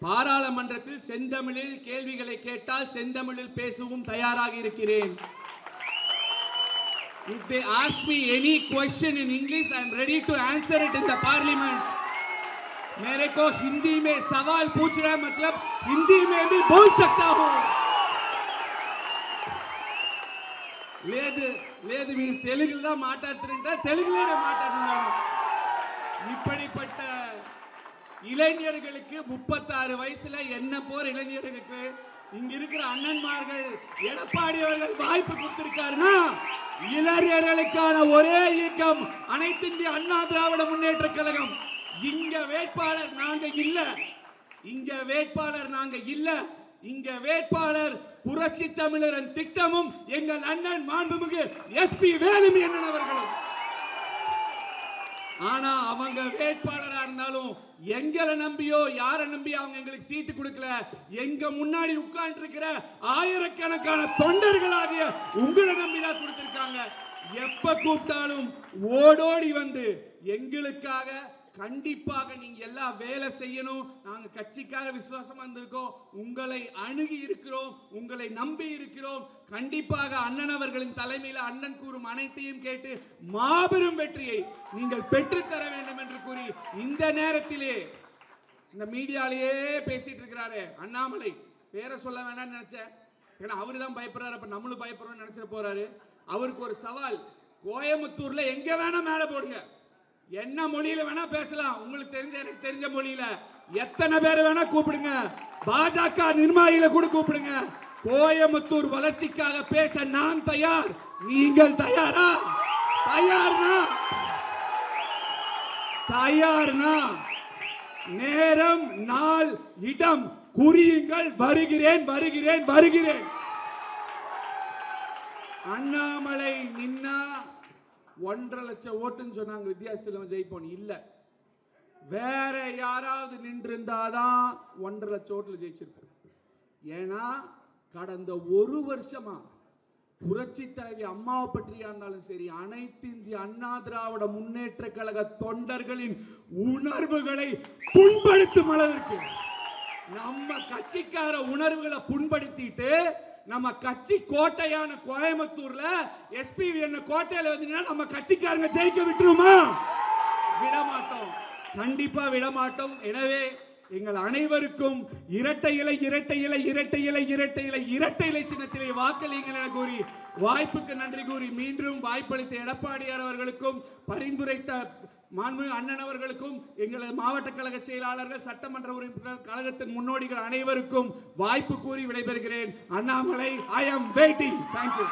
பாராளுமன்றத்தில் செந்தமிழில் கேள்விகளை கேட்டால் செந்தமிழில் பேசவும் தயாராக இருக்கிறேன் If they ask me any question in English, I am ready to answer it in the parliament. मेरे को हिंदी में सवाल पूछ रहा है मतलब हिंदी में भी बोल सकता हूँ లేదు లేదు మీరు తెలుగులో தான் మాట్లాడుతుంటా తెలుగులోనే మాట్లాడుతున్నాను இப்படிப்பட்ட இளைஞர்களுக்கு முப்பத்தாறு வயசுல என்ன போர் இளைஞர்களுக்கு? இங்க இருக்கிற அண்ணன்மார்கள் எடப்பாடி அவர்கள் வாய்ப்பு கொடுத்திருக்காருன்னா இளைஞர்களுக்கான ஒரே இயக்கம் அனைத்து இந்திய அண்ணா திராவிட முன்னேற்ற கழகம். இங்க வேட்பாளர் நாங்க இல்ல. இங்க வேட்பாளர் நாங்க இல்ல. இங்க வேட்பாளர் புரட்சி தமிழரின் திட்டமும் எங்கள் அண்ணன் மாண்புமிகு எஸ்பி வேலுமணி அண்ணன் அவர்கள் ஆனா அவங்க வேட்பாளரா இருந்தாலும் எங்களை நம்பியோ யாரை நம்பி அவங்க எங்களுக்கு சீட்டு கொடுக்கல? எங்க முன்னாடி உட்கார்ந்து இருக்கிற ஆயிரக்கணக்கான தொண்டர்களாகிய உங்களை நம்பி தான் கொடுத்திருக்காங்க. எப்ப கூப்பிட்டாலும் ஓடோடி வந்து எங்களுக்காக கண்டிப்பாக நீங்க எல்லாம் வேலை செய்யணும். நாங்க கட்சிக்காக விசுவாசமா இருந்திருக்கோம். உங்களை அணுகி இருக்கிறோம். உங்களை நம்பி இருக்கிறோம். கண்டிப்பாக அண்ணன் அவர்களின் தலைமையில் அண்ணன் கூறும் அனைத்தையும் கேட்டு மாபெரும் வெற்றியை நீங்கள் பெற்றுத்தர வேண்டும் என்று கூறி இந்த நேரத்திலே இந்த மீடியாலேயே பேசிட்டு இருக்கிறாரு அண்ணாமலை. பேரை சொல்ல வேணாம்னு நினைச்சேன். ஏன்னா அவரு தான் பயப்படுறாரு. அப்ப நம்மளும் பயப்படுறோம்னு நினைச்சிட்டு போறாரு. அவருக்கு ஒரு சவால். கோயம்புத்தூர்ல எங்க வேணா மேல போடுங்க. என்ன மொழியில வேணா பேசலாம். உங்களுக்கு தெரிஞ்ச எனக்கு தெரிஞ்ச மொழியில. எத்தனை பேர் வேணா கூப்பிடுங்க. பாஜக நிர்மாகிகளை கூட கூப்பிடுங்க. கோயம்புத்தூர் வளர்ச்சிக்காக பேச நான் தயார். நீங்கள் தயாரா? தயார்னா? தயார்னா? நேரம் நாள் இடம். குறியுங்கள். வருகிறேன் வருகிறேன் வருகிறேன். அண்ணாமலை நின்னா ஒன்றரை லட்சம் ஓட்டுன்னு சொன்னாங்க வித்தியாசத்தில் அவன் ஜெயிப்போம். இல்லை. வேற யாராவது நின்றிருந்தாதான் ஒன்றரை லட்சம் ஓட்டில் ஜெயிச்சிருப்போம் ஏன்னா கடந்த ஒரு வருஷமா புரட்சி தலைவி அம்மாவை பற்றியா இருந்தாலும் சரி அனைத்து இந்திய அண்ணா திராவிட முன்னேற்ற கழக தொண்டர்களின் உணர்வுகளை புண்படுத்தும் அளவிற்கு நம்ம கட்சிக்கார உணர்வுகளை புண்படுத்திட்டு நம்ம கட்சி கோட்டையான கோயம்புத்தூர்ல எஸ்பி என்ன கோட்டையில வந்தீங்கன்னா நம்ம கட்சிக்காரங்க ஜெயிக்க விட்டுருமா? விடமாட்டோம். கண்டிப்பா விடமாட்டோம். எனவே எங்கள் அனைவருக்கும் இரட்டை இலை இரட்டை இலை இரட்டை இலை இரட்டை இலை இரட்டை இலை சின்னத்திலே வாக்களியுங்கள் என கூறி வாய்ப்புக்கு நன்றி கூறி மீண்டும் வாய்ப்பளித்த எடப்பாடியார் அவர்களுக்கும் பரிந்துரைத்த மாண்பு அண்ணன் அவர்களுக்கும் எங்களது மாவட்ட கழக செயலாளர்கள் சட்டமன்ற உறுப்பினர் கழகத்தின் முன்னோடிகள் அனைவருக்கும் வாய்ப்பு கூறி விடைபெறுகிறேன். Annamalai I am waiting thank you